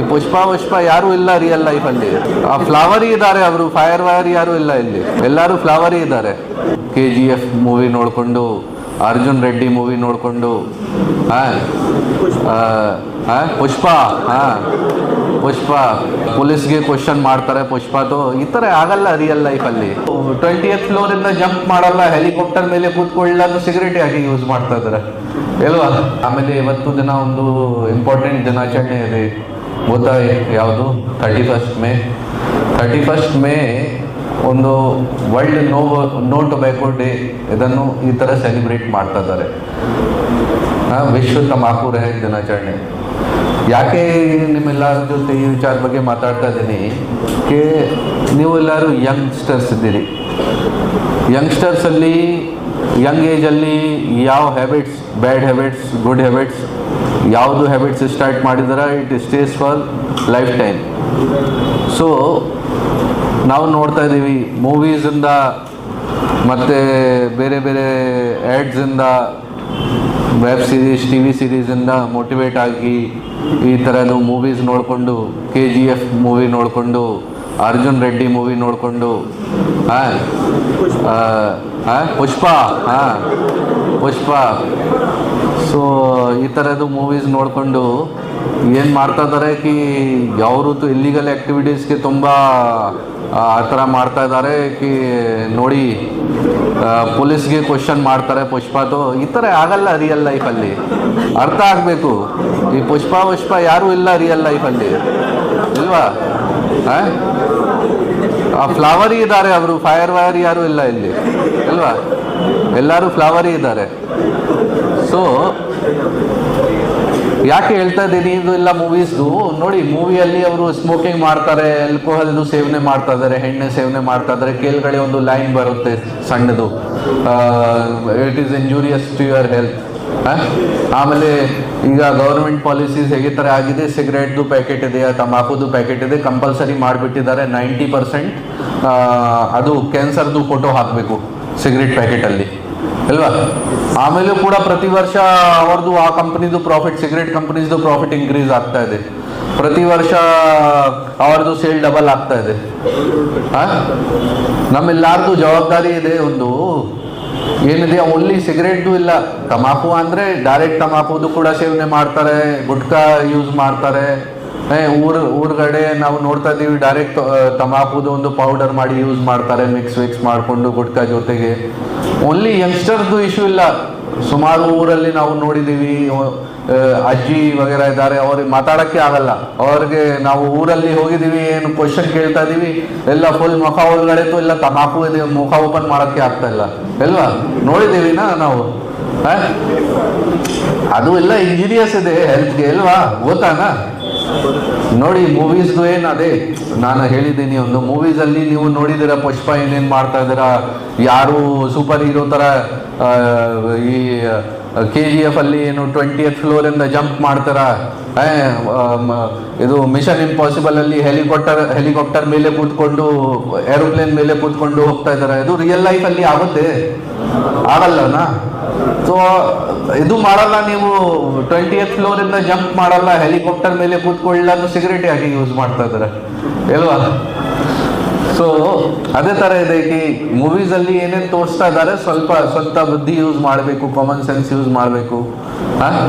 ಈ ಪುಷ್ಪ ಪುಷ್ಪ ಯಾರು ಇಲ್ಲ ರಿಯಲ್ ಲೈಫ್ ಅಲ್ಲಿ. ಆ ಫ್ಲವರ್ ಇದ್ದಾರೆ ಅವರು ಫೈರ್ ವೈರ್ ಯಾರು ಇಲ್ಲ ಇಲ್ಲಿ. ಎಲ್ಲರೂ ಫ್ಲವರ್ ಇದ್ದಾರೆ. ಕೆ ಜಿ ಎಫ್ ಮೂವಿ ನೋಡಿಕೊಂಡು, ಅರ್ಜುನ್ ರೆಡ್ಡಿ ಮೂವಿ ನೋಡಿಕೊಂಡು ಪುಷ್ಪ, ಹಾ, ಪುಷ್ಪ, ಪೊಲೀಸ್ಗೆ ಕ್ವಶನ್ ಮಾಡ್ತಾರೆ ಪುಷ್ಪದು. ಈ ಥರ ಆಗಲ್ಲ ರಿಯಲ್ ಲೈಫಲ್ಲಿ ಟ್ವೆಂಟಿ ಏತ್ ಇಂದ ಜಂಪ್ ಮಾಡಲ್ಲ ಹೆಲಿಕಾಪ್ಟರ್ ಮೇಲೆ ಕೂತ್ಕೊಳ್ಳಲ್ಲ ಸಿಗರೇಟ್ ಆಗಿ ಯೂಸ್ ಮಾಡ್ತಾ ಇದ್ದಾರೆ. ಅಲ್ವಾ ಆಮೇಲೆ ಇವತ್ತು ದಿನ ಒಂದು ಇಂಪಾರ್ಟೆಂಟ್ ದಿನಾಚರಣೆ ಇದೆ. ಗೊತ್ತಾ ಯಾವುದು? Thirty first May thirty first May ಒಂದು world no no tobacco day ಇದನ್ನು ಈ ಥರ ಸೆಲೆಬ್ರೇಟ್ ಮಾಡ್ತಾ ಇದ್ದಾರೆ. ವಿಶ್ವ ತಮಾಕು ರಹಿತ ದಿನಾಚರಣೆ. ಯಾಕೆ ನಿಮ್ಮೆಲ್ಲರ ಜೊತೆ ಈ ವಿಚಾರ ಬಗ್ಗೆ ಮಾತಾಡ್ತಾ ಇದ್ದೀನಿ? ಕೆ, ನೀವೆಲ್ಲರೂ ಯಂಗ್ಸ್ಟರ್ಸ್ ಇದ್ದೀರಿ. ಯಂಗ್ಸ್ಟರ್ಸಲ್ಲಿ ಯಂಗ್ ಏಜಲ್ಲಿ ಯಾವ habits bad habits good habits ಯಾವುದು ಹ್ಯಾಬಿಟ್ಸ್ ಸ್ಟಾರ್ಟ್ ಮಾಡಿದ್ರೆ it stays for life time so ನಾವು ನೋಡ್ತಾ ಇದ್ದೀವಿ ಮೂವೀಸಿಂದ ಮತ್ತು ಬೇರೆ ಬೇರೆ ಆ್ಯಡ್ಸಿಂದ ವೆಬ್ ಸೀರೀಸ್ ಟಿ ವಿ ಸೀರೀಸಿಂದ ಮೋಟಿವೇಟ್ ಆಗಿ ಈ ಥರದ್ದು ಮೂವೀಸ್ ನೋಡಿಕೊಂಡು ಕೆ ಜಿ ಎಫ್ ಮೂವಿ ನೋಡಿಕೊಂಡು ಅರ್ಜುನ್ ರೆಡ್ಡಿ ಮೂವಿ ನೋಡಿಕೊಂಡು, ಹಾಂ ಹಾಂ ಪುಷ್ಪ ಹಾಂ, ಪುಷ್ಪ. ಸೊ ಈ ಥರದ್ದು ಮೂವೀಸ್ ನೋಡಿಕೊಂಡು ಏನು ಮಾಡ್ತಾ ಇದ್ದಾರೆ ಕಿ ಯಾವ್ರದ್ದು ಇಲ್ಲಿಗಲ್ ಆ್ಯಕ್ಟಿವಿಟೀಸ್ಗೆ ತುಂಬ, ಆ ಥರ ಮಾಡ್ತಾ ಇದ್ದಾರೆ ಕಿ ನೋಡಿ ಪೊಲೀಸ್ಗೆ ಕ್ವಶನ್ ಮಾಡ್ತಾರೆ ಪುಷ್ಪಾದು. ಈ ಥರ ಆಗಲ್ಲ ರಿಯಲ್ ಲೈಫಲ್ಲಿ ಅರ್ಥ ಆಗಬೇಕು. ಈ ಪುಷ್ಪ ಪುಷ್ಪ ಯಾರೂ ಇಲ್ಲ ರಿಯಲ್ ಲೈಫಲ್ಲಿ ಇಲ್ವಾ? ಆ? ಫ್ಲವರಿ ಇದ್ದಾರೆ ಅವರು. ಫೈರ್ ವೈರ್ ಯಾರೂ ಇಲ್ಲ ಇಲ್ಲಿ. ಅಲ್ವಾ ಎಲ್ಲರೂ ಫ್ಲವರಿ ಇದ್ದಾರೆ. ಸೊ ಯಾಕೆ ಹೇಳ್ತಾ ಇದ್ದೀನಿ? ಇದು ಎಲ್ಲ ಮೂವೀಸ್ದು ನೋಡಿ ಮೂವಿಯಲ್ಲಿ ಅವರು ಸ್ಮೋಕಿಂಗ್ ಮಾಡ್ತಾರೆ ಆಲ್ಕೋಹಾಲ್ದು ಸೇವನೆ ಮಾಡ್ತಾ ಇದ್ದಾರೆ ಹೆಣ್ಣೆ ಸೇವನೆ ಮಾಡ್ತಾ ಇದ್ದಾರೆ. ಕೇಳ್ಗಡೆ ಒಂದು ಲೈನ್ ಬರುತ್ತೆ ಸಣ್ಣದು. It is injurious to your health ಆಮೇಲೆ ಈಗ ಗೌರ್ಮೆಂಟ್ ಪಾಲಿಸೀಸ್ ಹೇಗೆ ಥರ ಆಗಿದೆ ಸಿಗರೇಟ್ದು ಪ್ಯಾಕೆಟ್ ಇದೆ ತಂಬಾಕುದು ಪ್ಯಾಕೆಟ್ ಇದೆ ಕಂಪಲ್ಸರಿ ಮಾಡಿಬಿಟ್ಟಿದ್ದಾರೆ ನೈಂಟಿ ಪರ್ಸೆಂಟ್ ಅದು ಕ್ಯಾನ್ಸರ್ದು ಫೋಟೋ ಹಾಕಬೇಕು ಸಿಗರೇಟ್ ಪ್ಯಾಕೆಟಲ್ಲಿ ಅಲ್ವಾ? ಆಮೇಲೂ ಕೂಡ ಪ್ರತಿ ವರ್ಷ ಅವ್ರದ್ದು ಆ ಕಂಪ್ನಿದು ಪ್ರಾಫಿಟ್ ಸಿಗರೇಟ್ ಕಂಪನೀಸ್ದು ಪ್ರಾಫಿಟ್ ಇನ್ಕ್ರೀಸ್ ಆಗ್ತಾ ಇದೆ. ಪ್ರತಿ ವರ್ಷ ಅವ್ರದ್ದು ಸೇಲ್ ಡಬಲ್ ಆಗ್ತಾ ಇದೆ? ನಮ್ಮೆಲ್ಲಾರ್ದು ಜವಾಬ್ದಾರಿ ಇದೆ ಒಂದು. ಏನಿದೆ ಓನ್ಲಿ ಸಿಗರೇಟ್ದು ಇಲ್ಲ. ತಮಾಕು ಅಂದರೆ ಡೈರೆಕ್ಟ್ ತಮಾಕುದು ಕೂಡ ಸೇವನೆ ಮಾಡ್ತಾರೆ, ಗುಟ್ಕಾ ಯೂಸ್ ಮಾಡ್ತಾರೆ. ಊರ್, ಊರುಗಡೆ ನಾವು ನೋಡ್ತಾ ಇದ್ದೀವಿ ಡೈರೆಕ್ಟ್ ತಮಾಕುದು ಒಂದು ಪೌಡರ್ ಮಾಡಿ ಯೂಸ್ ಮಾಡ್ತಾರೆ ಮಿಕ್ಸ್ ವಿಕ್ಸ್ ಮಾಡಿಕೊಂಡು ಗುಟ್ಕಾ ಜೊತೆಗೆ. ಓನ್ಲಿ ಯಂಗ್ಸ್ಟರ್ದು ಇಶ್ಯೂ ಇಲ್ಲ. ಸುಮಾರು ಊರಲ್ಲಿ ನಾವು ನೋಡಿದ್ದೀವಿ ಅಜ್ಜಿ ವಗೇರ ಇದ್ದಾರೆ, ಅವ್ರಿಗೆ ಮಾತಾಡೋಕ್ಕೆ ಆಗಲ್ಲ. ಅವ್ರಿಗೆ ನಾವು ಊರಲ್ಲಿ ಹೋಗಿದ್ದೀವಿ ಏನು ಕ್ವಶನ್ ಕೇಳ್ತಾ ಇದ್ದೀವಿ ಎಲ್ಲ ಫುಲ್ ಮುಖ ಒಳಗಡೆ ಇಲ್ಲ ತಮಾಕು ಇದೆ, ಮುಖ ಓಪನ್ ಮಾಡೋಕ್ಕೆ ಆಗ್ತಾ ಇಲ್ಲ. ಅಲ್ವಾ ನೋಡಿದ್ದೀವಿನಾ ನಾವು? ಅದು ಎಲ್ಲ ಇಂಜೀರಿಯಸ್ ಇದೆ ಹೆಲ್ತ್ಗೆ ಅಲ್ವಾ ಗೊತ್ತಾನಾ? ನೋಡಿ ಮೂವೀಸ್ದು ಏನು ಅದೇ? ನಾನು ಹೇಳಿದ್ದೀನಿ ಒಂದು ಮೂವೀಸಲ್ಲಿ ನೀವು ನೋಡಿದಿರ ಪುಷ್ಪ ಏನೇನು ಮಾಡ್ತಾ ಇದ್ದೀರಾ? ಯಾರು ಸೂಪರ್ ಹೀರೋ ಥರ ಈ ಕೆ ಜಿ ಎಫ್ ಅಲ್ಲಿ ಏನು ಟ್ವೆಂಟಿ ಎತ್ ಫ್ಲೋರಿಂದ ಜಂಪ್ ಮಾಡ್ತಾರ? ಇದು ಮಿಷನ್ ಇಂಪಾಸಿಬಲ್ ಅಲ್ಲಿ ಹೆಲಿಕಾಪ್ಟರ್ ಹೆಲಿಕಾಪ್ಟರ್ ಮೇಲೆ ಕೂತ್ಕೊಂಡು ಏರೋಪ್ಲೇನ್ ಮೇಲೆ ಕೂತ್ಕೊಂಡು ಹೋಗ್ತಾ ಇದ್ದಾರೆ. ಇದು ರಿಯಲ್ ಲೈಫ್ ಅಲ್ಲಿ ಆಗುತ್ತೆ. ಆಗಲ್ಲನಾ? ಸೊ ಇದು ಮಾಡಲ್ಲ ನೀವು ಟ್ವೆಂಟಿ ಏತ್ ಇಂದ ಜಂಪ್ ಮಾಡಲ್ಲ ಹೆಲಿಕಾಪ್ಟರ್ ಮೇಲೆ ಕೂತ್ಕೊಳ್ಳಲ್ಲ ಸಿಗರೇಟ್ ಹಾಕಿ ಯೂಸ್ ಮಾಡ್ತಾ ಇದ್ದಾರೆ? ಇಲ್ವಾ? ಸೊ ಅದೇ ತರ ಇದೆ ಈ ಮೂವೀಸಲ್ಲಿ ಏನೇನು ತೋರಿಸ್ತಾ ಇದ್ದಾರೆ, ಸ್ವಲ್ಪ ಸ್ವಂತ ಬುದ್ಧಿ ಯೂಸ್ ಮಾಡಬೇಕು ಕಾಮನ್ ಸೆನ್ಸ್ ಯೂಸ್ ಮಾಡಬೇಕು.